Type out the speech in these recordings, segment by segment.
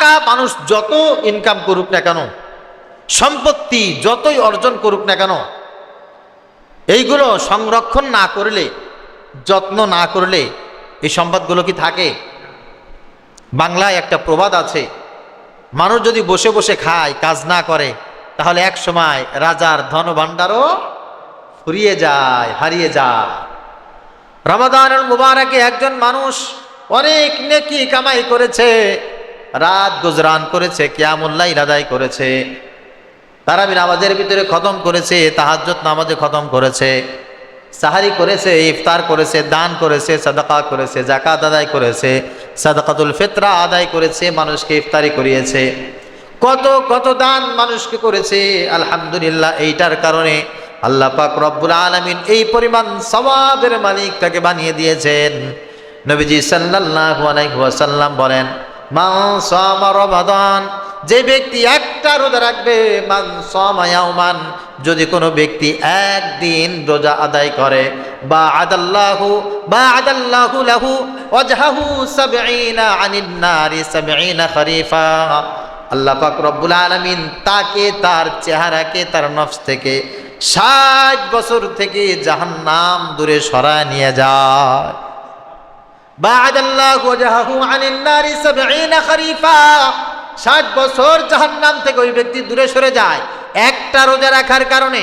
টাকা মানুষ যত ইনকাম করুক না কেন, সম্পত্তি যতই অর্জন করুক না কেন, এইগুলো সংরক্ষণ না করলে, যত্ন না করলে এই সম্পদগুলো কি থাকে? বাংলায় একটা প্রবাদ আছে, মানুষ যদি বসে বসে খায়, কাজ না করে, তাহলে এক সময় রাজার ধন ধনভাণ্ডারও ফুরিয়ে যায়, হারিয়ে যায়। রমাদানুল মুবারকে একজন মানুষ অনেক নেকি কামাই করেছে রাত গুজরান করেছে কিয়ামুল্লাহ আদায় করেছে। তারাবি নামাজের ভিতরে খতম করেছে তাহাজ্জত নামাজে খতম করেছে। সাহারি করেছে, ইফতার করেছে, দান করেছে, সাদাকা করেছে জাকাত আদায় করেছে, সাদাকাতুল ফিতরা আদায় করেছে, মানুষকে ইফতারি করিয়েছে। কত কত দান মানুষকে করেছে, আলহামদুলিল্লাহ, এইটার কারণে আল্লাহ পাক রব্বুল আলামিন এই পরিমাণ সওয়াবের মালিক তাকে বানিয়ে দিয়েছেন। নবীজি সাল্লাল্লাহু আলাইহি ওয়াসাল্লাম বলেন রমাদান, যে ব্যক্তি একটা রোজা রাখবে, মান যদি কোনো ব্যক্তি একদিন রোজা আদায় করে বা আদাল্লাহু বা আদাল্লাহু লাহু ওয়াজহাহু সাবঈনা আনিন সাবঈনা খরিফা। আল্লাহ পাক আলামিন তাকে, তার চেহারাকে, তার নফস থেকে ষাট বছর থেকে জাহান্নাম দূরে সরায় নিয়ে যায়। বাদ আল্লাহ ওয়াজাহু আনিন নারি 70 খরিফা। 60 বছর জাহান্নাম থেকে ওই ব্যক্তি দূরে সরে যায়, একটা রোজা রাখার কারণে।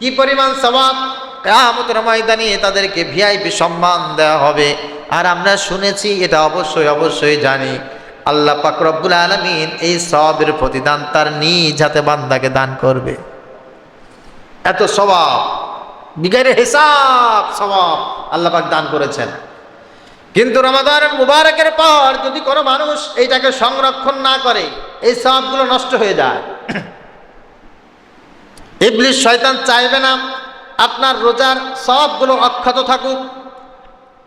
কি পরিমাণ সওয়াব? কিয়ামতের ময়দানে তাদেরকে ভিআইপি সম্মান দেওয়া হবে। আর আমরা শুনেছি, এটা অবশ্যই অবশ্যই জানি। আল্লাহ পাক রব্বুল আলামিন এই সবের প্রতিদান তার নিজ হাতে বান্দাকে দান করবে। এত স্বভাব বিগারে হিসাব স্বভাব আল্লাহ পাক দান করেছেন। কিন্তু রমাদান মুবারকের পর যদি কোনো মানুষ এইটাকে সংরক্ষণ না করে, এই সবগুলো নষ্ট হয়ে যায়। ইবলিশ শয়তান চাইবে না আপনার রোজার সবগুলো অক্ষত থাকুক,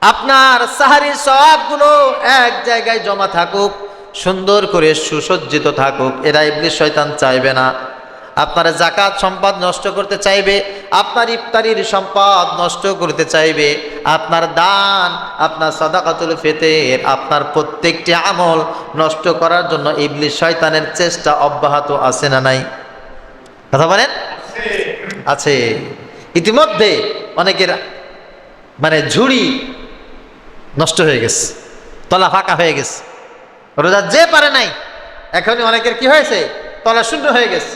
আপনার সাহারির সবগুলো এক জায়গায় জমা থাকুক, সুন্দর করে সুসজ্জিত থাকুক, এরা ইবলিশ শয়তান চাইবে না। আপনার জাকাত সম্পদ নষ্ট করতে চাইবে, আপনার ইফতারির সম্পদ নষ্ট করতে চাইবে, আপনার দান, আপনার সদাকাতুল ফেতের, আপনার প্রত্যেকটি আমল নষ্ট করার জন্য ইবলিশ শয়তানের চেষ্টা অব্যাহত আছে না নাই? কথা বলেন? আছে। ইতিমধ্যে অনেকের মানে ঝুড়ি নষ্ট হয়ে গেছে, তলা ফাঁকা হয়ে গেছে, রোজা যে পারে নাই, এখনই অনেকের কি হয়েছে? তলা শূন্য হয়ে গেছে।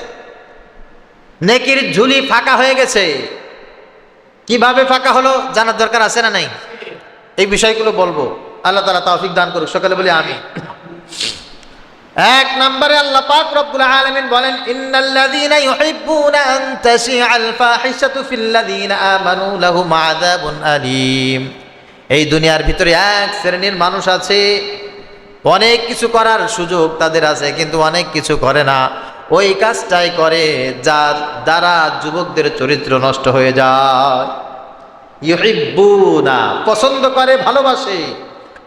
নেকির ঝুলি ফাঁকা হয়ে গেছে। কীভাবে ফাঁকা হলো জানার দরকার আছে না নাই? এই বিষয়গুলো বলব। আল্লাহ তালা তৌফিক দান করুক। সকালে বলি আমি এক নম্বরে আল্লাহ পাক রব্বুল আলামিন বলেন, ইন্নাল্লাযীনা ইউহিব্বুনা আন তাশিআল ফাহিশাতু ফিল্লাযীনা আমানু লাহুম আযাবুন আলীম। এই দুনিয়ার ভিতরে এক শ্রেণির মানুষ আছে। অনেক কিছু করার সুযোগ তাদের আছে, কিন্তু অনেক কিছু করে না। ওই কাজটাই করে যার দ্বারা যুবকদের চরিত্র নষ্ট হয়ে যায়। ইউহিব্বুনা, পছন্দ করে, ভালোবাসে,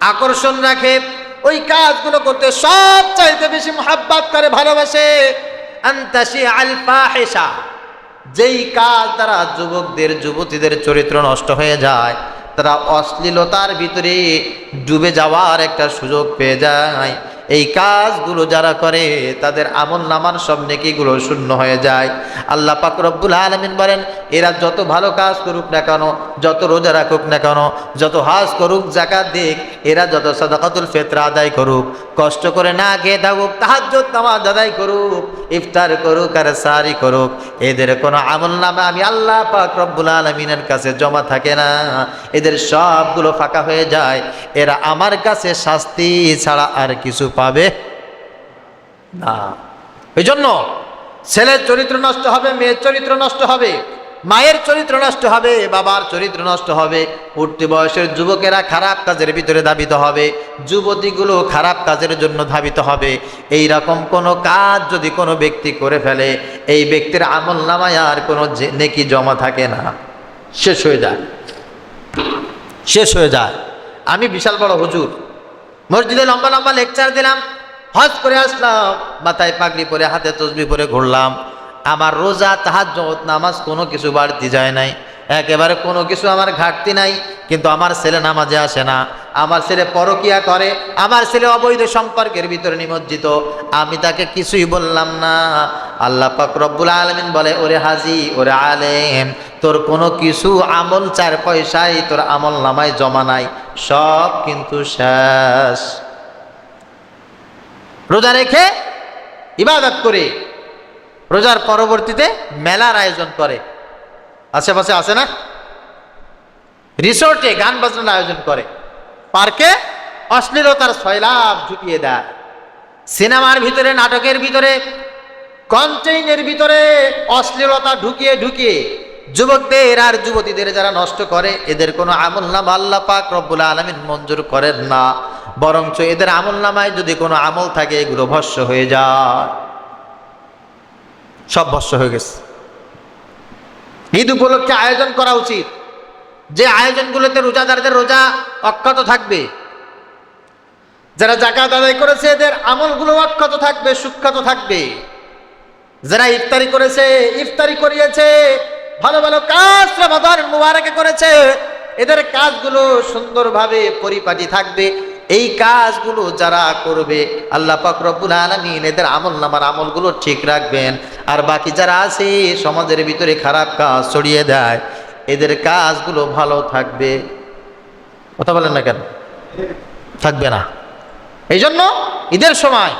আকর্ষণ রাখে, ওই কাজগুলো করতে সব চাইতে বেশি মোহাব্বত করে, ভালোবাসে। আন্তাসি আল ফাহিশা, যেই কাজ দ্বারা যুবকদের, যুবতীদের চরিত্র নষ্ট হয়ে যায়, তারা অশ্লীলতার ভিতরে ডুবে যাওয়ার একটা সুযোগ পেয়ে যায়। এই কাজগুলো যারা করে, তাদের আমল নামার সব নেকিগুলো শূন্য হয়ে যায়। আল্লাহ পাক রব্বুল আলমিন বলেন, এরা যত ভালো কাজ করুক না কেন, যত রোজা রাখুক না কেন, যত হাজ করুক জাকাত দিক, এরা যত সদাকাতুল ফেতরা আদায় করুক, কষ্ট করে না খেয়ে থাকুক তাহাজ্জত নামাজ আদায় করুক, ইফতার করুক আর সারি করুক, এদের কোনো আমল নামে আমি আল্লাহ পাক রব্বুল আলমিনের কাছে জমা থাকে না। এদের সবগুলো ফাঁকা হয়ে যায়। এরা আমার কাছে শাস্তি ছাড়া আর কিছু পাবে? না। এই জন্য ছেলের চরিত্র নষ্ট হবে, মেয়ের চরিত্র নষ্ট হবে, মায়ের চরিত্র নষ্ট হবে, বাবার চরিত্র নষ্ট হবে, উঠতি বয়সের যুবকেরা খারাপ কাজের ভিতরে ধাবিত হবে, যুবতীগুলো খারাপ কাজের জন্য ধাবিত হবে। এই রকম কোনো কাজ যদি কোনো ব্যক্তি করে ফেলে, এই ব্যক্তির আমল নামায় আর কোনো নেকি জমা থাকে না। শেষ হয়ে যায়। শেষ হয়ে যায়। আমি বিশাল বড় হুজুর। মসজিদে লম্বা লম্বা লেকচার দিলাম, হজ করে আসলাম, মাথায় পাগড়ি পরে, হাতে তসবি পরে ঘুরলাম। আমার রোজা তাহাজ্জত নামাজ কোনো কিছু বাড়তি যায় নাই। একেবারে কোনো কিছু আমার ঘাটতি নাই, কিন্তু আমার ছেলে নামাজে আসে না। আমার ছেলে পরকিয়া করে, আমার ছেলে অবৈধ সম্পর্কের ভিতরে নিমজ্জিত। আমি তাকে কিছুই বললাম না। আল্লাহ পাক রব্বুল আলমিন বলে, ওরে হাজি, ওরে আলেম, তোর কোনো কিছু আমল চার পয়সাই তোর আমল নামায় জমা নাই। সব কিন্তু শেষ। রোজা রেখে ইবাদত করে, রোজার পরবর্তীতে মেলার আয়োজন করে। আশেপাশে আছে না? রিসোর্টে গান বাজনার আয়োজন করে। পার্কে অশ্লীলতার সয়লাভ ঢুকিয়ে দেয়। সিনেমার ভিতরে, নাটকের ভিতরে কন্টেইনের ভিতরে অশ্লীলতা ঢুকিয়ে ঢুকিয়ে যুবকদের আর যুবতীদের যারা নষ্ট করে, এদের কোনো আমল নাম আল্লাহ পাক রব্বুল আলমিন মঞ্জুর করেন না। বরঞ্চ এদের আমল নামায় যদি কোনো আমল থাকে, এগুলো ভস্য হয়ে যায়। সব ভস্য হয়ে গেছে। ঈদ উপলক্ষে আয়োজন করা উচিত। যে আয়োজনগুলোতে রোজাদারদের রোজা অক্ষত থাকবে, যারা জাকাত আদায় করেছে, এদের আমলগুলো অক্ষত থাকবে সুখ্যাত থাকবে। যারা ইফতারি করেছে, ইফতারি করিয়েছে, ভালো ভালো কাজ মুবারকে করেছে, এদের কাজগুলো সুন্দরভাবে পরিপাটি থাকবে। এই কাজগুলো যারা করবে, আল্লাহ পাক রব্বুল আলামিন এদের আমল নামার আমলগুলো ঠিক রাখবেন। আর বাকি যারা আছে, সমাজের ভিতরে খারাপ কাজ ছড়িয়ে দেয়, এদের কাজগুলো ভালো থাকবে। কথা বলেন না কেন? থাকবে না। এই জন্য ঈদের সময়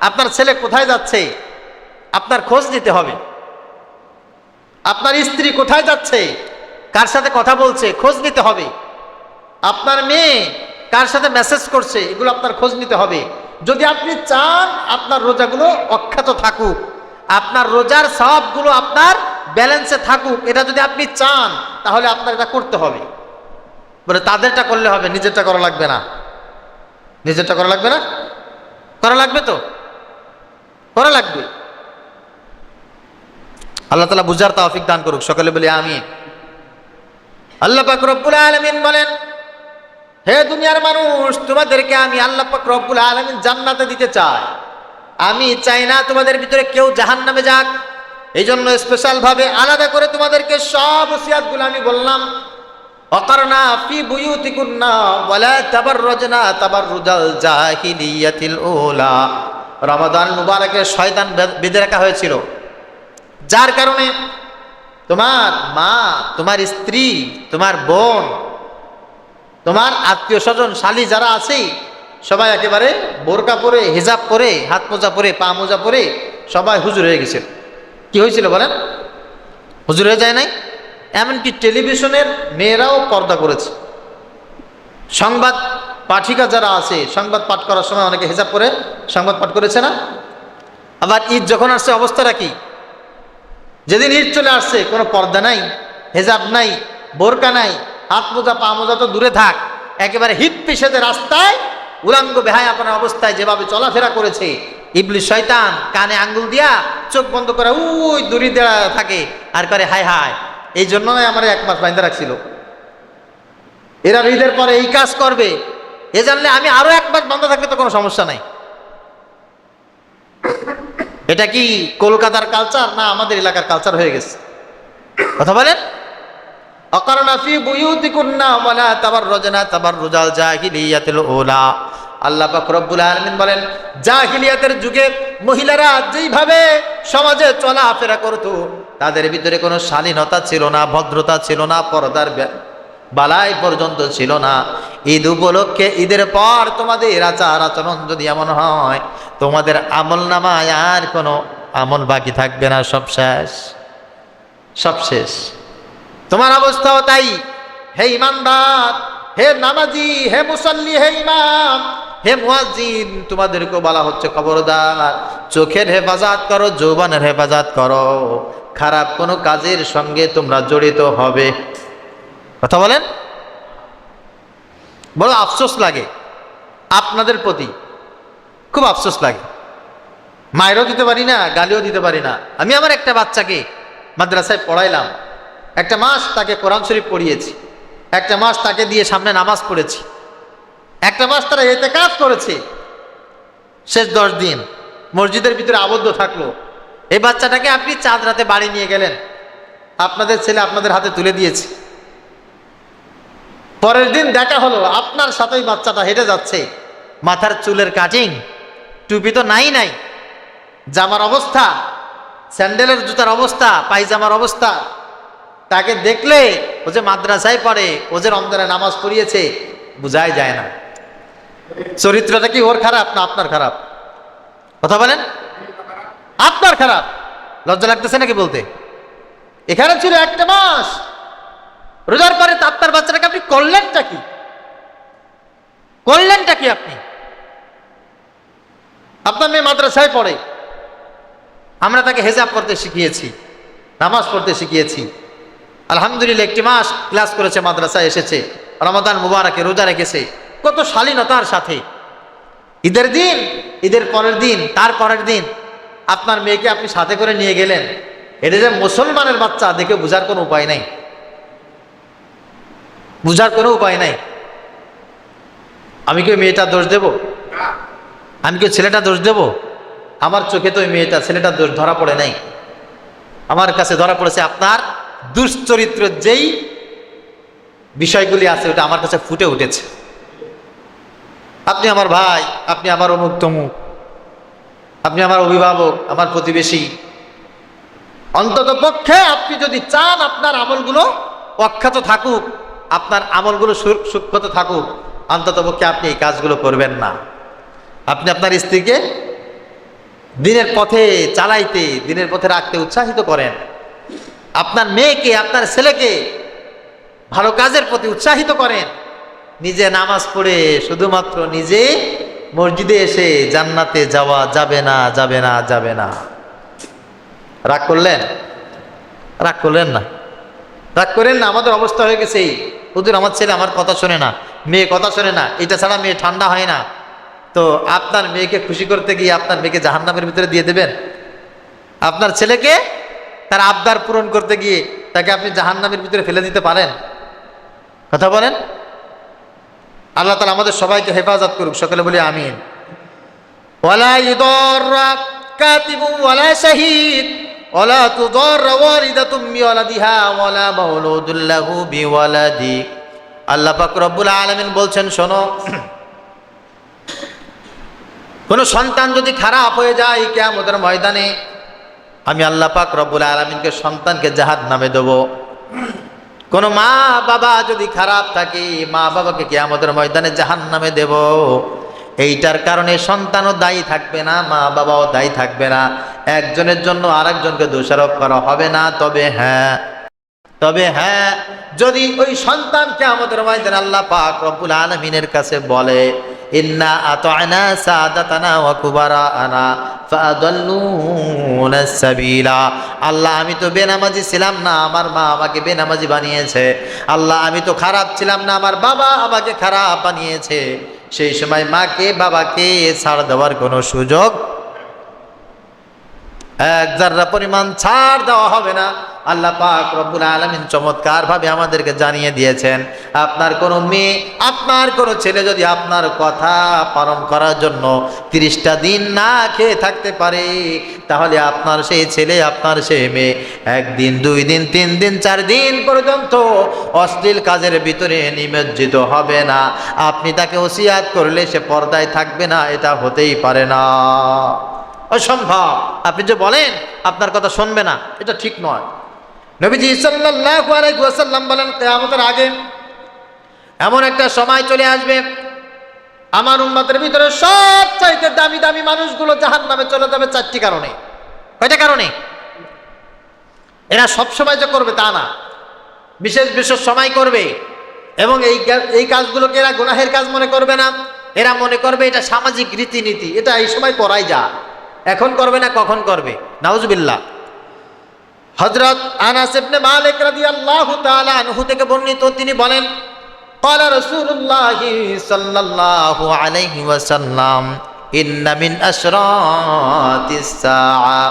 আপনার ছেলে কোথায় যাচ্ছে, আপনার খোঁজ নিতে হবে। আপনার স্ত্রী কোথায় যাচ্ছে, কার সাথে কথা বলছে, খোঁজ নিতে হবে। আপনার মেয়ে কার সাথে মেসেজ করছে, এগুলো আপনার খোঁজ নিতে হবে। যদি আপনি চান আপনার রোজাগুলো অখ্যাত থাকুক, আপনার রোজার সবগুলো আপনার ব্যালেন্সে থাকুক, এটা যদি আপনি চান, তাহলে আপনার এটা করতে হবে। বলে তাদেরটা করলে হবে, নিজেরটা করা লাগবে না। নিজেরটা করা লাগবে না? করা লাগবে তো? করা লাগবে। আল্লাহ তালা বুঝার তাওফিক দান করুক, সকলে বলি আমি আল্লাহ পাক রব্বুল আলমিন বলেন হে দুনিয়ার মানুষ, তোমাদেরকে আমি আল্লাহ পাক রব্বুল আলমিন জান্নাতে দিতে চাই। আমি চাই না তোমাদের ভিতরে কেউ জাহান নামে যাক। এই জন্য স্পেশালভাবে আলাদা করে তোমাদেরকে সব ওসিয়াতগুলো আমি বললাম। রমাদান মুবারকে বেঁধে রাখা হয়েছিল। যার কারণে তোমার মা, তোমার স্ত্রী, তোমার বোন তোমার আত্মীয় স্বজন, শালি যারা আছে, সবাই একেবারে বোরকা পরে, হিজাব পরে, হাত মোজা পরে, পা মোজা পরে সবাই হুজুর হয়ে গেছে কি হয়েছিল বলেন? হুজুর হয়ে যায় নাই? এমনকি টেলিভিশনের মেয়েরাও পর্দা করেছে। সংবাদ পাঠিকা যারা আছে, সংবাদ পাঠ করার সময় অনেকে হিসাব করে সংবাদ পাঠ করেছে না? আবার ঈদ যখন আসছে, অবস্থাটা কি? যেদিন ঈদ চলে আসছে, কোনো পর্দা নাই, হেজাব নাই, বোরকা নাই হাত মোজা, পা মোজা তো দূরে থাক। একেবারে হিট পিসেতে রাস্তায়। উলাঙ্গ বেহায় আপনার অবস্থায় যেভাবে চলাফেরা করেছে ইবলি শয়তান, কানে আঙ্গুল দিয়া চোখ বন্ধ করে উই দূরে দেওয়া থাকে আর করে হায় হায়। এই জন্য আমার এক মাস বাইন্দা রাখছিল। এরা ঈদের পরে এই কাজ করবে। এ জানলে আমি আরও এক মাস বন্ধ থাকলে তো কোনো সমস্যা নাই। এটা কি কলকাতার কালচার না আমাদের এলাকার কালচার হয়ে গেছে? কথা বলেন? বলেন যুগে মহিলারা যেইভাবে সমাজে চলাফেরা তাদের ভিতরে কোনো শালীনতা ছিল না, ভদ্রতা ছিল না, পর্দার বালাই পর্যন্ত ছিল না। ঈদ উপলক্ষে ঈদের পর তোমাদের আচার আচরণ যদি এমন হয়, তোমাদের আমল নামায় আর কোনো আমল বাকি থাকবে না, সব শেষ। সব শেষ। তোমার অবস্থাও তাই। হে ইমানদার, হে নামাজি, হে মুসল্লি, হে ইমাম, হে মুয়াজ্জিন তোমাদেরকে বলা হচ্ছে খবরদার। চোখের হেফাজত করো, যৌবনের হেফাজত করো। খারাপ কোনো কাজের সঙ্গে তোমরা জড়িত হবে। কথা বলেন? বড় আফসোস লাগে আপনাদের প্রতি। খুব আফসোস লাগে। মায়েরও দিতে পারি না, গালিও দিতে পারি না। আমি আমার একটা বাচ্চাকে মাদ্রাসায় পড়াইলাম। একটা মাস তাকে কোরআন শরীফ পড়িয়েছি, একটা মাস তাকে দিয়ে সামনে নামাজ পড়েছি, একটা মাস তারা এতে কাজ করেছে। শেষ দশ দিন মসজিদের ভিতরে আবদ্ধ থাকল। এই বাচ্চাটাকে আপনি চাঁদ রাতে বাড়ি নিয়ে গেলেন। আপনাদের ছেলে আপনাদের হাতে তুলে দিয়েছে। পরের দিন দেখা হলো, আপনার সাথেই বাচ্চাটা হেঁটে যাচ্ছে। মাথার চুলের কাটিং, টুপি তো নাই নাই। জামার অবস্থা, স্যান্ডেলের জুতার অবস্থা, পায়জামার অবস্থা। তাকে দেখলে ও যে মাদ্রাসায় পড়ে, ও যে রমজানে নামাজ পড়িয়েছে, বোঝাই যায় না। চরিত্রটা কি ওর খারাপ না আপনার খারাপ? কথা বলেন? আপনার খারাপ। লজ্জা লাগতেছে নাকি বলতে? এখানে ছিল একটা মাস। রোজার পরে আপনার বাচ্চাটাকে আপনি করলেনটা কি? করলেনটা কি আপনি? আপনার মেয়ে মাদ্রাসায় পড়ে। আমরা তাকে হেজাব করতে শিখিয়েছি, নামাজ পড়তে শিখিয়েছি। আলহামদুলিল্লাহ, একটি মাস ক্লাস করেছে, মাদ্রাসায় এসেছে। রমাদান মুবারকে রোজা রেখেছে। কত শালীনতার সাথে। ঈদের দিন, ঈদের পরের দিন, তার পরের দিন আপনার মেয়েকে আপনি সাথে করে নিয়ে গেলেন। এটা যে মুসলমানের বাচ্চা, দেখে বোঝার কোনো উপায় নাই। বুঝার কোনো উপায় নাই। আমি কি মেয়েটা দোষ দেব? আমি কি ছেলেটা দোষ দেব? আমার চোখে তো মেয়েটা ছেলেটা দোষ ধরা পড়ে নাই। আমার কাছে ধরা পড়েছে আপনার দুশ্চরিত্র যেই বিষয়গুলি আছে, ওটা আমার কাছে ফুটে উঠেছে। আপনি আমার ভাই, আপনি আমার অমুক তমুক আপনি আমার অভিভাবক, আমার প্রতিবেশী। অন্তত পক্ষে আপনি যদি চান আপনার আমলগুলো অখ্যাত থাকুক, আপনার আমলগুলো সুক্ষত থাকুক, অন্তত পক্ষে আপনি এই কাজগুলো করবেন না। আপনি আপনার স্ত্রীকে দিনের পথে চালাইতে, দিনের পথে রাখতে উৎসাহিত করেন। আপনার মেয়েকে, আপনার ছেলেকে ভালো কাজের প্রতি উৎসাহিত করেন। নিজে নামাজ পড়ে শুধুমাত্র নিজে মসজিদে এসে জান্নাতে যাওয়া যাবে না যাবে না যাবে না। রাগ করলেন? রাগ করলেন না। রাগ করেন না, আমাদের অবস্থা হয়ে গেছে এই। হুজুর, আমার ছেলে আমার কথা শোনে না, মেয়ে কথা শোনে না, এটা ছাড়া মেয়ে ঠান্ডা হয় না। তো আপনার মেয়েকে খুশি করতে গিয়ে আপনার মেয়েকে জাহান্নামের ভিতরে দিয়ে দেবেন? আপনার ছেলেকে তার আবদার পূরণ করতে গিয়ে তাকে আপনি জাহান্নামের ভিতরে ফেলে দিতে পারেন। কথা বলেন? আল্লাহ তালা আমাদের সবাইকে হেফাজত করুক, সকলে বলি আমিন। ওয়ালা ওয়ালা ওয়ালা বিওয়ালাদিহা ওয়ালা আল্লাহ আলামিন বলছেন, শোনো, কোনো সন্তান যদি খারাপ হয়ে যায় কিয়ামতের ময়দানে আমি আল্লাহ পাক রব্বুল আলামিনকে সন্তানকে জাহাদ নামে দেবো। কোনো মা বাবা যদি খারাপ থাকে, মা বাবাকে কি আমাদের ময়দানে জাহান নামে দেব। এইটার কারণে সন্তানও দায়ী থাকবে না, মা বাবাও দায়ী থাকবে না। একজনের জন্য আরেকজনকে দোষারোপ করা হবে না, তবে হ্যাঁ তবে হ্যাঁ যদি ওই সন্তানকে আমাদের ময়দানে আল্লাহ পাক রব্বুল আলমিনের কাছে বলে আল্লাহ, আমি তো বেনামাজি ছিলাম না, আমার মা আমাকে বেনামাজি বানিয়েছে। আল্লাহ, আমি তো খারাপ ছিলাম না, আমার বাবা আমাকে খারাপ বানিয়েছে। সেই সময় মাকে, বাবাকে ছাড় দেওয়ার কোনো সুযোগ এক জাররা পরিমাণ ছাড় দেওয়া হবে না। আল্লাহ পাক রব্বুল আলমিন চমৎকার ভাবে আমাদেরকে জানিয়ে দিয়েছেন, আপনার কোনো মেয়ে, আপনার কোনো ছেলে যদি আপনার কথা পালন করার জন্য তিরিশটা দিন না খেয়ে থাকতে পারে, তাহলে আপনার সেই ছেলে, আপনার সেই মেয়ে একদিন, দুই দিন, তিন দিন, চার দিন পর্যন্ত অশ্লীল কাজের ভিতরে নিমজ্জিত হবে না। আপনি তাকে ওসিয়াত করলে সে পর্দায় থাকবে না, এটা হতেই পারে না। অসম্ভব। আপনি যে বলেন, আপনার কথা শুনবে না, এটা ঠিক নয়। নবীজি সাল্লাল্লাহু বলেন, কিয়ামতের আগে এমন একটা সময় চলে আসবে, আমার উম্মতের ভিতরে সব চাইতে দামি দামি মানুষগুলো জাহান্নামে চলে যাবে চারটি কারণে। কয়টা কারণে? এরা সব সময় যে করবে তা না। বিশেষ বিশেষ সময় করবে। এবং এই এই কাজগুলোকে এরা গুনাহের কাজ মনে করবে না। এরা মনে করবে এটা সামাজিক রীতিনীতি। এটা এই সময় করাই যা এখন করবে না, কখন করবে? নাউজবিল্লাহ। হজরত আনাস ইবনে মালিক রাদিয়াল্লাহু তাআলা আনহু থেকে বর্ণিত তিনি বলেন قال رسول الله صلى الله عليه وسلم إن من أشراط الساعة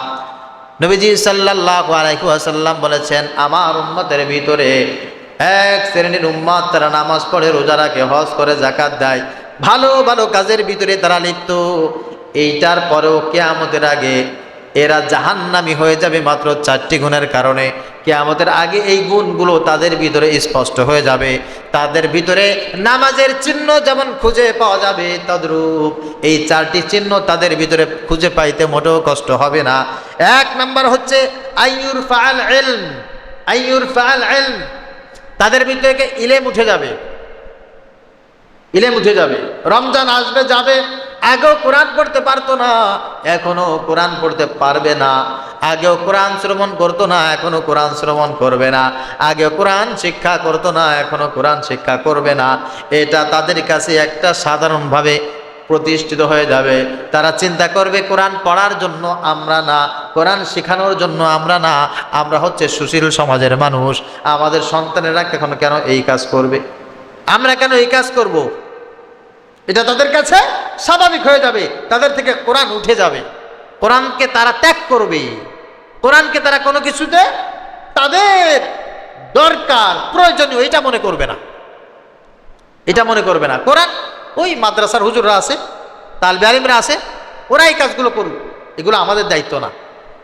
নবীজি সাল্লাল্লাহু আলাইহি ওয়াসাল্লাম বলেছেন আমার উম্মতের ভিতরে এক শ্রেণীর উম্মত তারা নামাজ পড়ে রোজা রাখে হজ করে জাকাত দেয় ভালো ভালো কাজের ভিতরে তারা লিপ্ত এইটার পরেও কেয়ামতের আগে এরা জাহান্নামি হয়ে যাবে মাত্র চারটি গুণের কারণে। কেয়ামতের আগে এই গুণগুলো তাদের ভিতরে স্পষ্ট হয়ে যাবে। তাদের ভিতরে নামাজের চিহ্ন যেমন খুঁজে পাওয়া যাবে তদ্রূপ। এই চারটি চিহ্ন তাদের ভিতরে খুঁজে পাইতে মোটেও কষ্ট হবে না। এক নাম্বার হচ্ছে আইয়ুর ফাল এলম আইয়ুর ফাল এলম তাদের ভিতরে ইলেম উঠে যাবে। ইলেম উঠে যাবে। রমজান আসবে, যাবে। আগেও কোরআন পড়তে পারতো না, এখনও কোরআন পড়তে পারবে না। আগেও কোরআন শ্রবণ করতো না, এখনও কোরআন শ্রবণ করবে না। আগে কোরআন শিক্ষা করতো না, এখনও কোরআন শিক্ষা করবে না। এটা তাদের কাছে একটা সাধারণভাবে প্রতিষ্ঠিত হয়ে যাবে। তারা চিন্তা করবে, কোরআন পড়ার জন্য আমরা না, কোরআন শেখানোর জন্য আমরা না, আমরা হচ্ছে সুশীল সমাজের মানুষ। আমাদের সন্তানেরা এখন কেন এই কাজ করবে? আমরা কেন এই কাজ করব। এটা তাদের কাছে স্বাভাবিক হয়ে যাবে, তাদের থেকে কোরআন উঠে যাবে। কোরআনকে তারা ত্যাগ করবে। কোরআনকে তারা কোনো কিছুতে তাদের দরকার, প্রয়োজনীয়, এটা মনে করবে না। এটা মনে করবে না। কোরআন, ওই মাদ্রাসার হুজুররা আছে, তালবে আলিমরা আছে ওরা এই কাজগুলো করুক। এগুলো আমাদের দায়িত্ব না।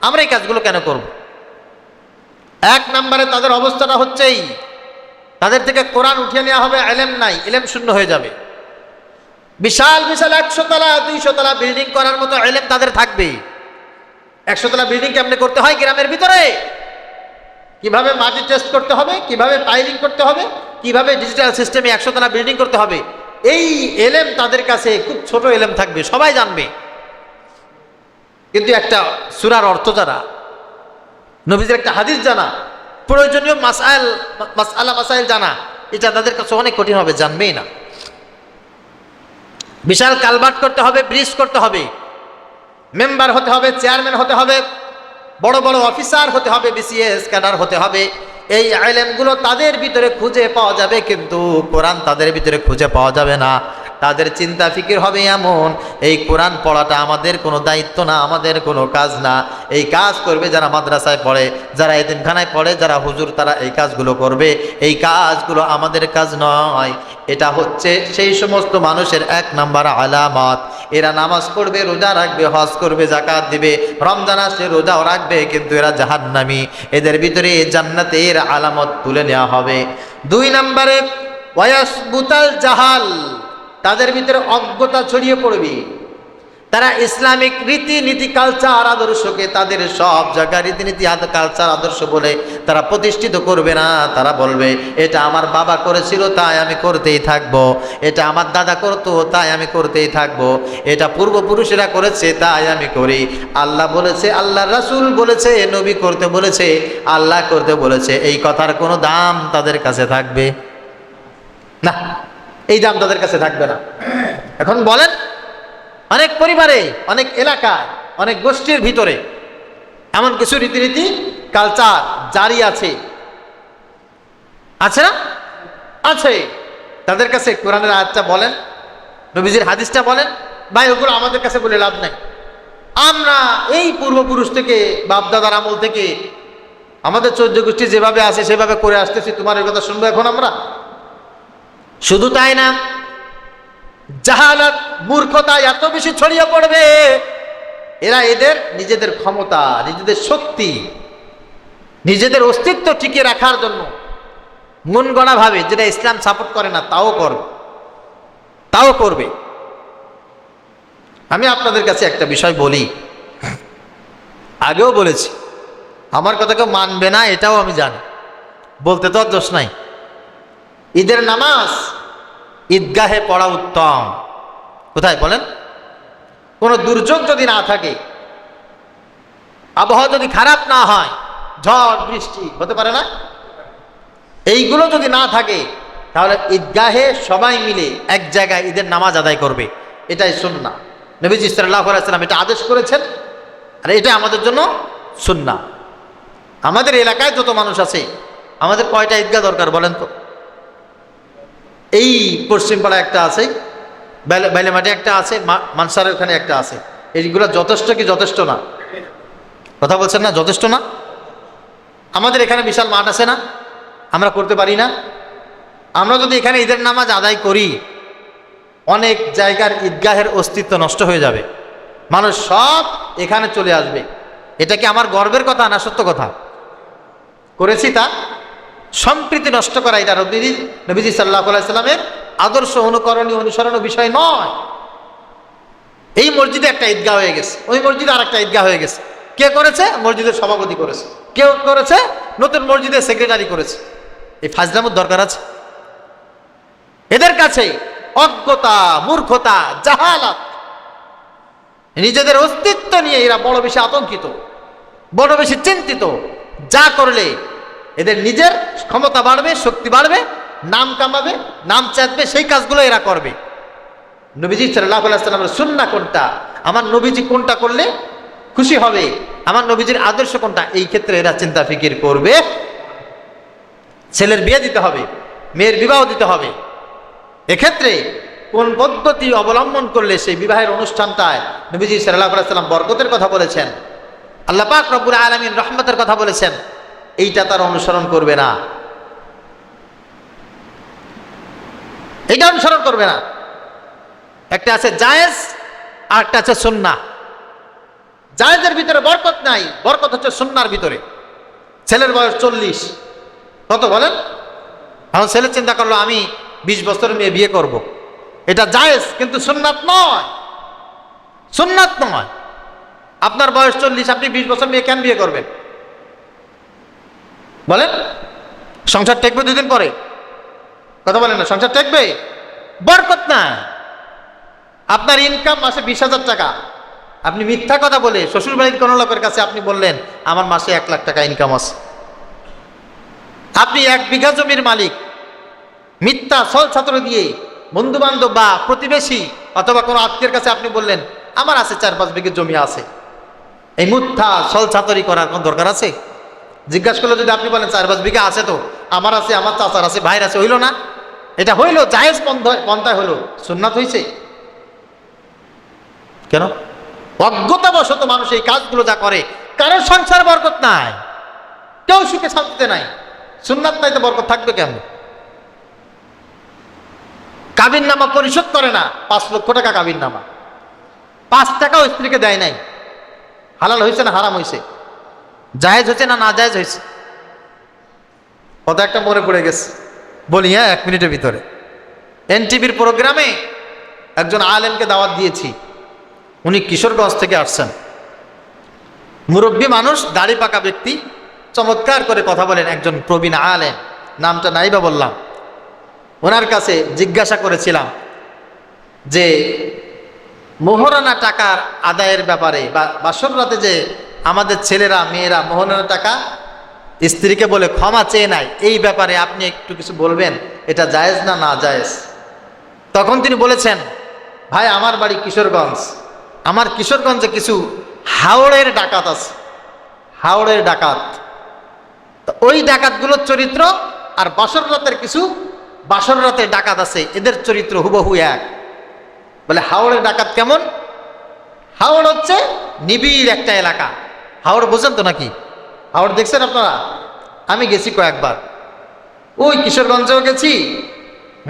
আমরা এই কাজগুলো কেন করব? এক নম্বরে তাদের অবস্থাটা হচ্ছেই, তাদের থেকে কোরআন উঠিয়ে নেওয়া হবে, এলেম নাই, এলেম শূন্য হয়ে যাবে। বিশাল বিশাল একশো তলা দুইশো তলা বিল্ডিং করার মতো এলেম তাদের থাকবে। একশো তলা বিল্ডিং কেমনে করতে হয় গ্রামের ভিতরে? কীভাবে মাটি টেস্ট করতে হবে? কীভাবে পাইলিং করতে হবে? কীভাবে ডিজিটাল সিস্টেমে একশো তলা বিল্ডিং করতে হবে? এই এলেম তাদের কাছে খুব ছোট এলেম থাকবে, সবাই জানবে। কিন্তু একটা সুরার অর্থ জানা। নবীদের একটা হাদিস জানা। প্রয়োজনীয় মাসাইল মাসালা, মাসাইল জানা। এটা তাদের কাছে অনেক কঠিন হবে, জানবেই না। বিশাল কালবাট করতে হবে, ব্রিজ করতে হবে। মেম্বার হতে হবে, চেয়ারম্যান হতে হবে, বড় বড় অফিসার হতে হবে, বিসিএস ক্যাডার হতে হবে। এই আইলেমগুলো তাদের ভিতরে খুঁজে পাওয়া যাবে, কিন্তু কোরআন তাদের ভিতরে খুঁজে পাওয়া যাবে না। তাদের চিন্তা ফিকির হবে এমন। এই কোরআন পড়াটা আমাদের কোনো দায়িত্ব না, আমাদের কোনো কাজ না। এই কাজ করবে যারা মাদ্রাসায় পড়ে, যারা এতিমখানায় পড়ে, যারা হুজুর তারা এই কাজগুলো করবে। এই কাজগুলো আমাদের কাজ নয়। এটা হচ্ছে সেই সমস্ত মানুষের এক নাম্বার আলামত। এরা নামাজ পড়বে, রোজা রাখবে, হজ করবে জাকাত দিবে, রমজান আসলে রোজাও রাখবে, কিন্তু এরা জাহান্নামি। এদের ভিতরে জান্নাতে জান্নাতের আলামত তুলে নেওয়া হবে। দুই নম্বরে, ওয়াসবুতাল জাহাল। তাদের ভিতরে অজ্ঞতা ছড়িয়ে পড়বে। তারা ইসলামিক রীতিনীতি কালচার আদর্শকে তাদের সব জায়গায় রীতিনীতি কালচার আদর্শ বলে তারা প্রতিষ্ঠিত করবে না। তারা বলবে, এটা আমার বাবা করেছিল, তাই আমি করতেই থাকব। এটা আমার দাদা করতো, তাই আমি করতেই থাকব। এটা পূর্বপুরুষেরা করেছে, তাই আমি করি। আল্লাহ বলেছে আল্লাহ রাসূল বলেছে, নবী করতে বলেছে, আল্লাহ করতে বলেছে। এই কথার কোনো দাম তাদের কাছে থাকবে না। এই দাম তাদের কাছে থাকবে না। এখন বলেন, অনেক পরিবারে, অনেক এলাকায়, অনেক গোষ্ঠীর ভিতরে এমন কিছু রীতিনীতি কালচার জারি আছে। আছে না? আছে। তাদের কাছে কোরআনের আয়াতটা বলেন, নবীজির হাদিসটা বলেন, ভাই, ওগুলো আমাদের কাছে বলে লাভ নাই। আমরা এই পূর্বপুরুষ থেকে, বাপদাদার আমল থেকে, আমাদের চৌদ্দ গোষ্ঠী যেভাবে আছে, সেভাবে করে আসতেছি, তোমার এই কথা শুনব এখন আমরা? শুধু তাই না, জাহালাত মূর্খতা এত বেশি ছড়িয়ে পড়বে, এরা এদের নিজেদের ক্ষমতা, নিজেদের শক্তি, নিজেদের অস্তিত্ব টিকিয়ে রাখার জন্য মন গড়া ভাবে যেটা ইসলাম সাপোর্ট করে না, তাও করবে তাও করবে। আমি আপনাদের কাছে একটা বিষয় বলি, আগেও বলেছি, আমার কথা কেউ মানবে না, এটাও আমি জানি, বলতে তো আর দোষ নাই। ঈদের নামাজ ঈদগাহে পড়া উত্তম। কোথায় বলেন? কোনো দুর্যোগ যদি না থাকে, আবহাওয়া যদি খারাপ না হয়, ঝড়, বৃষ্টি, হতে পারে না? এইগুলো যদি না থাকে, তাহলে ঈদগাহে সবাই মিলে এক জায়গায় ঈদের নামাজ আদায় করবে। এটাই সুন্না নবীজি আলাইসাল্লাম এটা আদেশ করেছেন, আর এটা আমাদের জন্য সুন্না আমাদের এলাকায় যত মানুষ আছে, আমাদের কয়টা ঈদগাহ দরকার বলেন তো? এই পশ্চিমপাড়া একটা আছে, বেলে বেলেমাটি একটা আছে মানসারের ওখানে একটা আছে। এইগুলো যথেষ্ট কি যথেষ্ট না? কথা বলছেন না? যথেষ্ট না? আমাদের এখানে বিশাল মাঠ আছে না? আমরা করতে পারি না? আমরা যদি এখানে ঈদের নামাজ আদায় করি, অনেক জায়গার ঈদগাহের অস্তিত্ব নষ্ট হয়ে যাবে। মানুষ সব এখানে চলে আসবে। এটা কি আমার গর্বের কথা না সত্য কথা? করেছি তা? সম্প্রীতি নষ্ট করা এটা নবীজি নবীজি সাল্লাহ আদর্শ, অনুকরণীয় অনুসরণীয় বিষয় নয়। এই মসজিদে একটা ঈদগাহ হয়ে গেছে, ওই মসজিদে আর একটা ঈদগাহ হয়ে গেছে। কে করেছে? মসজিদের সভাপতি করেছে। কেউ করেছে? নতুন মসজিদের সেক্রেটারি করেছে। এই ফাজলামুর দরকার আছে। এদের কাছে অজ্ঞতা, মূর্খতা, জাহালাত। নিজেদের অস্তিত্ব নিয়ে এরা বড় বেশি আতঙ্কিত, বড় বেশি চিন্তিত। যা করলে এদের নিজের ক্ষমতা বাড়বে, শক্তি বাড়বে, নাম কামাবে, নাম চাঁদবে, সেই কাজগুলো এরা করবে। নবীজি সাল্লাহ সাল্লামের সুন্না কোনটা? আমার নবীজি কোনটা করলে খুশি হবে? আমার নবীজির আদর্শ কোনটা? এই ক্ষেত্রে এরা চিন্তা ফিকির করবে। ছেলের বিয়ে দিতে হবে, মেয়ের বিবাহ দিতে হবে। এক্ষেত্রে কোন পদ্ধতি অবলম্বন করলে সেই বিবাহের অনুষ্ঠানটায় নবীজি সাল্লাহ সাল্লাম বরকতের কথা বলেছেন? আল্লাহ পাক রব্বুল আলমিন রহমতের কথা বলেছেন। এইটা তার অনুসরণ করবে না। এইটা অনুসরণ করবে না। একটা আছে জায়েজ, আর একটা আছে সুন্না। জায়েজের ভিতরে বরকত নাই, বরকত হচ্ছে সুন্নার ভিতরে। ছেলের বয়স চল্লিশ। কত বলেন? এখন ছেলে চিন্তা করল, আমি বিশ বছর মেয়ে বিয়ে করব। এটা জায়েজ, কিন্তু সুন্নাত নয়। সুন্নাত নয়। আপনার বয়স চল্লিশ, আপনি বিশ বছর মেয়ে কেন বিয়ে করবেন? বলেন? সংসার টেকবে দুদিন পরে। কথা বলেন না, সংসার টেকবে বরকত না আপনার ইনকাম মাসে বিশ হাজার টাকা। আপনি মিথ্যা কথা বলে শ্বশুর বাড়ির কোনো লোকের কাছে আপনি বললেন, আমার মাসে এক লাখ টাকা ইনকাম আছে। আপনি এক বিঘা জমির মালিক। মিথ্যা, সল ছাত্র দিয়ে বন্ধু বান্ধব বা প্রতিবেশী অথবা কোনো আত্মীয়ের কাছে আপনি বললেন, আমার আছে চার পাঁচ বিঘে জমি আছে। এই মিথ্যা, সল ছাতরি করার কোনো দরকার আছে? জিজ্ঞাসা করলে, যদি আপনি বলেন চার পাঁচ বিঘা আছে তো, আমার আছে, আমার চাচার আছে, ভাইয়ের আছে, হইল না? এটা হইল, জায়েজ পন্থ পন্থায় হলো সুন্নাত হইছে। কেন? অজ্ঞতাবশত মানুষ এই কাজগুলো যা করে, কারোর সংসার বরকত নাই, কেউ সুখে শান্তিতে নাই। সুন্নাত নাই তো বরকত থাকবে কেমন কাবির নামা পরিশোধ করে না, পাঁচ লক্ষ টাকা কাবির নামা পাঁচ টাকাও স্ত্রীকে দেয় নাই। হালাল হয়েছে না হারাম হয়েছে জায়েজ হয়েছে না না জায়েজ হয়েছে? কত একটা মনে পড়ে গেছে। বলি হ্যাঁ এক মিনিটের ভিতরে। এনটিভির প্রোগ্রামে একজন আলেমকে দাওয়াত দিয়েছি। উনি কিশোরগঞ্জ থেকে আসছেন। মুরব্বী মানুষ, দাড়ি পাকা ব্যক্তি, চমৎকার করে কথা বলেন একজন প্রবীণ আলেম। নামটা নাইবা বললাম। ওনার কাছে জিজ্ঞাসা করেছিলাম যে, মোহরানা টাকার আদায়ের ব্যাপারে বা বাসর রাতে যে আমাদের ছেলেরা, মেয়েরা মোহনের টাকা স্ত্রীকে বলে ক্ষমা চেয়ে নাই এই ব্যাপারে আপনি একটু কিছু বলবেন? এটা জায়েজ না না জায়েজ? তখন তিনি বলেছেন, ভাই, আমার বাড়ি কিশোরগঞ্জ। আমার কিশোরগঞ্জে কিছু হাওড়ের ডাকাত আছে। হাওড়ের ডাকাত। ওই ডাকাতগুলোর চরিত্র আর বাসর রাতের কিছু, বাসর রাতের ডাকাত আছে। এদের চরিত্র হুবহু এক। বলে হাওড়ের ডাকাত কেমন? হাওড় হচ্ছে নিবিড় একটা এলাকা। হাওড় বোঝেন তো নাকি? হাওড় দেখছেন আপনারা? আমি গেছি কয়েকবার। ওই কিশোরগঞ্জেও গেছি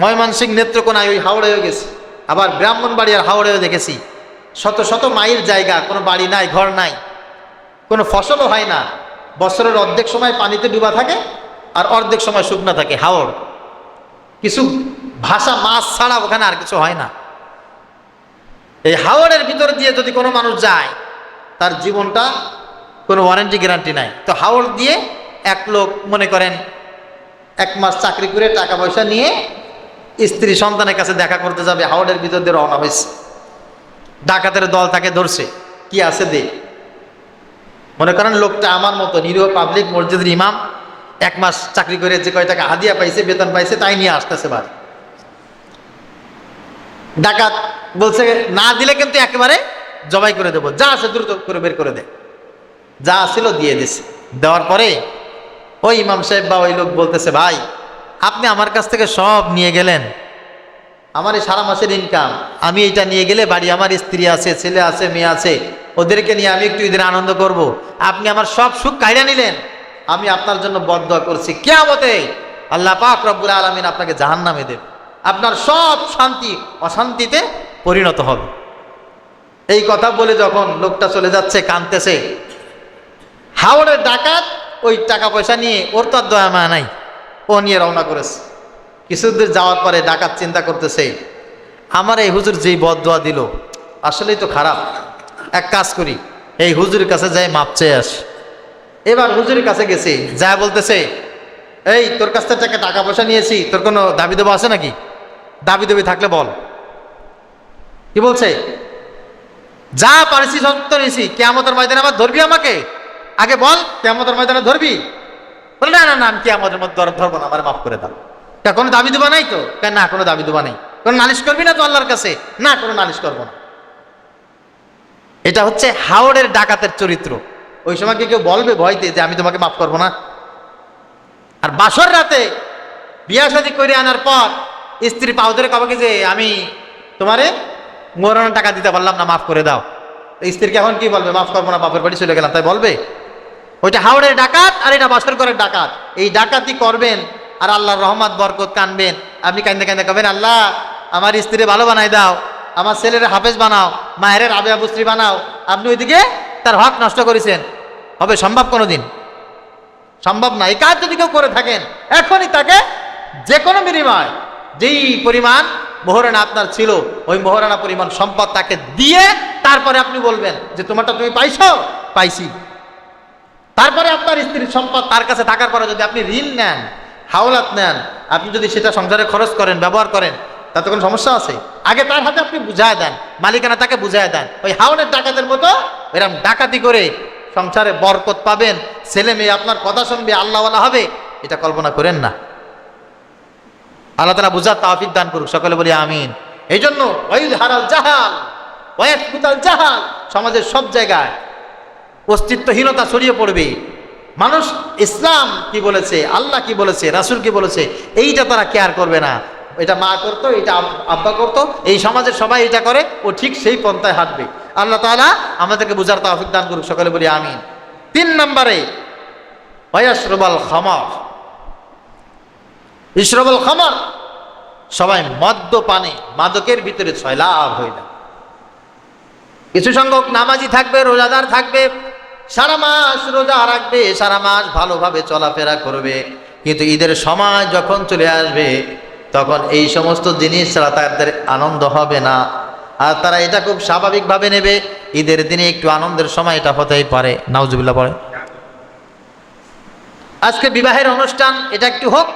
ময়মনসিং নেত্রকোনায় ওই হাওড়েও গেছি, আবার ব্রাহ্মণবাড়িয়ার হাওড়েও দেখেছি। শত শত মাইল জায়গা, কোনো বাড়ি নাই, ঘর নাই, কোনো ফসলও হয় না। বছরের অর্ধেক সময় পানিতে ডুবা থাকে আর অর্ধেক সময় শুকনো থাকে হাওড় কিছু ভাষা মাছ ছাড়া ওখানে আর কিছু হয় না। এই হাওড়ের ভিতর দিয়ে যদি কোনো মানুষ যায়, তার জীবনটা কোনো ওয়ারেন্টি গ্যারান্টি নাই। তো হাওড় দিয়ে এক লোক মনে করেন এক মাস চাকরি করে টাকা পয়সা নিয়ে স্ত্রী সন্তানের কাছে দেখা করতে যাবে হাওড়ের ভিতর দিয়ে রওনা হয়েছে। ডাকাতের দল তাকে ধরছে। কি আছে দে? মনে করেন লোকটা আমার মতো নিরীহ পাবলিক মসজিদের ইমাম, এক মাস চাকরি করে যে কয় টাকা হাদিয়া পাইছে, বেতন পাইছে, তাই নিয়ে আসতেছে বাড়ি। ডাকাত বলছে, না দিলে কিন্তু একেবারে জবাই করে দেবো। যা আছে দ্রুত করে বের করে দে। যা ছিল দিয়ে দিছে। দেওয়ার পরে ওই ইমাম সাহেব বা ওই লোক বলতেছে, ভাই, আপনি আমার কাছ থেকে সব নিয়ে গেলেন। আমার এই সারা মাসের ইনকাম আমি এটা নিয়ে গেলে বাড়ি আমার স্ত্রী আছে, ছেলে আছে, মেয়ে আছে, ওদেরকে নিয়ে আমি একটু ঈদের আনন্দ করব। আপনি আমার সব সুখ কাইরা নিলেন। আমি আপনার জন্য বদ্ধ করছি। কেয়ামতে আল্লাহ পাক রব্বুল আলমিন আপনাকে জাহান নামে দেব। আপনার সব শান্তি অশান্তিতে পরিণত হবে। এই কথা বলে যখন লোকটা চলে যাচ্ছে কানতেছে হাওড়ের ডাকাত, ওই টাকা পয়সা নিয়ে ওর তো আর দয়া মায়া নাই। ও নিয়ে রওনা করেছে। কিছুদূর যাওয়ার পরে ডাকাত চিন্তা করতেছে, আমার এই হুজুর যেই বদোয়া দিল, আসলেই তো খারাপ। এক কাজ করি, এই হুজুরের কাছে যাই মাপ চেয়ে আসি। এবার হুজুরের কাছে গেছি, যা বলতেছে, এই, তোর কাছ থেকে টাকা পয়সা নিয়েছি, তোর কোনো দাবি দেবো আছে নাকি? দাবি দেবি থাকলে বল। কি বলছে? যা পারছি সত্য নিয়েছি কেমতের ময়দানে আবার ধরবি আমাকে? আগে বল কেমতের ময়দানে ধরবি? বলে, না না না, আমি কেমতের মধ্যে ধরবো না মাফ করে দাও। তা কোনো দাবি দেবা নাই তো? না, কোনো দাবি দেবা নাই। কোনো নালিশ করবি না তো আল্লাহর কাছে? না, কোনো নালিশ করব না। এটা হচ্ছে হাওড়ের ডাকাতের চরিত্র। ওই সময় কেউ বলবে ভয়তে যে, আমি তোমাকে মাফ করব না? আর বাসর রাতে বিয়া শাদি করে আনার পর স্ত্রী পাও ধরে যে, আমি তোমারে মরণের টাকা দিতে পারলাম না, মাফ করে দাও। স্ত্রীকে এখন কি বলবে? মাফ করব না, বাপের বাড়ি চলে গেলাম। তাই বলবে? ওইটা হাওড়ের ডাকাত আর এটা বাসর করের ডাকাত। এই ডাকাতি করবেন আর আল্লাহর রহমত, বরকত কানবেন। আপনি কান্দে কান্দে কবেন, আল্লাহ, আমার স্ত্রী ভালো বানাই দাও, আমার ছেলের হাফেজ বানাও মায়ের আবে আবুশ্রী বানাও। আপনি ওইদিকে তার হক নষ্ট করেছেন। হবে সম্ভব কোনোদিন? সম্ভব না। এই কাজ যদি কেউ করে থাকেন, এখনই তাকে যে কোনো বিনিময়, যেই পরিমাণ মোহরানা আপনার ছিল, ওই মোহরানা পরিমাণ সম্পদ তাকে দিয়ে তারপরে আপনি বলবেন যে, তোমারটা তুমি পাইছো? পাইছি। তারপরে আপনার স্ত্রীর সম্পদ তার কাছে থাকার পরে যদি আপনি ঋণ নেন, হাওলাত নেন, আপনি যদি সেটা সংসারে খরচ করেন, ব্যবহার করেন, তাতে কোনো সমস্যা আছে? আগে তার হাতে আপনি বুঝায় দেন, মালিকানা তাকে বুঝায় দেন। ওই হাওনের ডাকাতের মতো এরকম ডাকাতি করে সংসারে বরকত পাবেন, ছেলে মেয়ে আপনার কথা শুনবে, আল্লাহওয়ালা হবে, এটা কল্পনা করেন না। আল্লাহ তালা বুঝার তাফিক দান করুক, সকলে বলি আমিন। এই জন্য ওয়াইদ হারাল জাহাল কুতাল জাহাল, সমাজের সব জায়গায় অস্তিত্বহীনতা ছড়িয়ে পড়বে। মানুষ ইসলাম কি বলেছে, আল্লাহ কি বলেছে, রাসুল কি বলেছে, এইটা তারা কেয়ার করবে না। এটা মা করতো, এটা আব্বা করতো, এই সমাজের সবাই এটা করে, ও ঠিক সেই পন্থায় হাঁটবে। আল্লাহ তাআলা আমাদেরকে বুঝার তাফিক দান করুক, সকলে বলি আমিন। তিন নম্বরে ওয়াসরুবাল খামর। ইসরবল খামর, সবাই মদ্য পানে, মাদকের ভিতরে ছয় লাভ হয়ে যায় কিছু সংখ্যক নামাজি থাকবে, রোজাদার থাকবে সারা মাস রোজা রাখবে, সারা মাস ভালোভাবে চলাফেরা করবে। কিন্তু ঈদের সময় যখন চলে আসবে, তখন এই সমস্ত জিনিস ছাড়া তাদের আনন্দ হবে না। আর তারা এটা খুব স্বাভাবিকভাবে নেবে, ঈদের দিনে একটু আনন্দের সময় এটা হতেই পারে। নাউজুবিল্লাহ পড়ে। আজকে বিবাহের অনুষ্ঠান, এটা একটু হোক।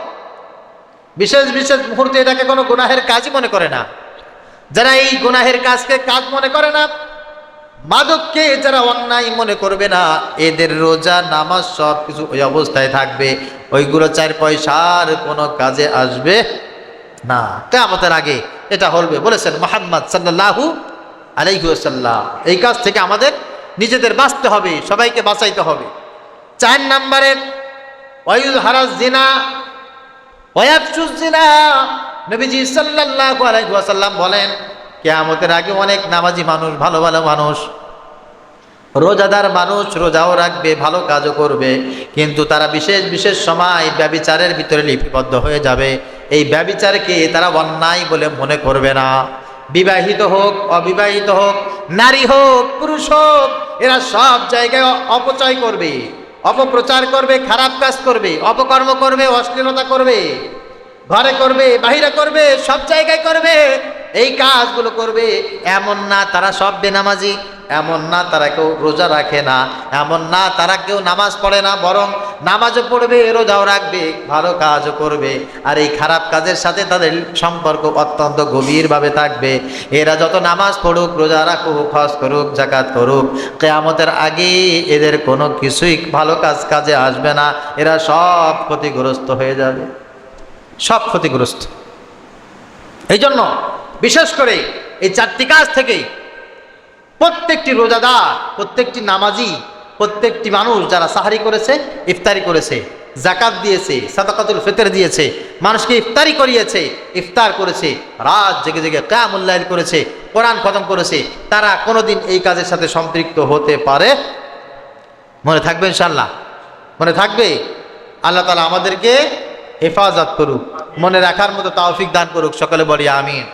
বিশেষ বিশেষ মুহূর্তে এটাকে কোনো গুনাহের কাজই মনে করে না। যারা এই গুনাহের কাজকে কাজ মনে করে না মাদককে যারা অন্যায় মনে করবে না, এদের রোজা, নামাজ সব কিছু ওই অবস্থায় থাকবে। ওইগুলো চার পয়সার কোনো কাজে আসবে না। কেমতের আগে এটা হলবে। বলেছেন মোহাম্মদ সাল্লাহু আলাইহুসাল্লাম এই কাজ থেকে আমাদের নিজেদের বাঁচতে হবে, সবাইকে বাঁচাইতে হবে। চার নাম্বারে ওয়ুল হারাজ জিনা ওয়াবসুজ জিনা নবীজি সাল্লাল্লাহু আলাইহি ওয়াসাল্লাম বলেন কিয়ামতের আগে অনেক নামাজি মানুষ, ভালো ভালো মানুষ। রোজাদার মানুষ রোজাও রাখবে, ভালো কাজও করবে, কিন্তু তারা বিশেষ বিশেষ সময় ব্যবিচারের ভিতরে লিপিবদ্ধ হয়ে যাবে। এই ব্যবিচারকে তারা অন্যায় বলে মনে করবে না। বিবাহিত হোক, অবিবাহিত হোক, নারী হোক, পুরুষ হোক, এরা সব জায়গায় অপচয় করবে, অপপ্রচার করবে, খারাপ কাজ করবে, অপকর্ম করবে, অশ্লীলতা করবে। ঘরে করবে, বাহিরে করবে, সব জায়গায় করবে, এই কাজগুলো করবে। এমন না তারা সব বেনামাজি, এমন না তারা কেউ রোজা রাখে না, এমন না তারা কেউ নামাজ পড়ে না, বরং নামাজও পড়বে, রোজাও রাখবে, ভালো কাজও করবে। আর এই খারাপ কাজের সাথে তাদের সম্পর্ক অত্যন্ত গভীরভাবে থাকবে। এরা যত নামাজ পড়ুক, রোজা রাখুক, হজ করুক জাকাত করুক, কেয়ামতের আগে এদের কোনো কিছুই ভালো কাজ কাজে আসবে না। এরা সব ক্ষতিগ্রস্ত হয়ে যাবে। সব ক্ষতিগ্রস্ত। এই জন্য বিশেষ করে এই চারটি কাজ থেকে প্রত্যেকটি রোজাদার, প্রত্যেকটি নামাজি, প্রত্যেকটি মানুষ যারা সাহারি করেছে, ইফতারি করেছে জাকাত দিয়েছে, সাদাকাতুল ফিতর দিয়েছে, মানুষকে ইফতারি করিয়েছে, ইফতার করেছে, রাত জেগে জেগে কামুল্লাইল করেছে, কোরআন খতম করেছে, তারা কোনোদিন এই কাজের সাথে সম্পৃক্ত হতে পারে? মনে থাকবে ইনশাল্লাহ মনে থাকবে? আল্লাহ তালা আমাদেরকে হেফাজত করুক মনে রাখার মতো তাওফিক দান করুক সকলে বলি আমিন।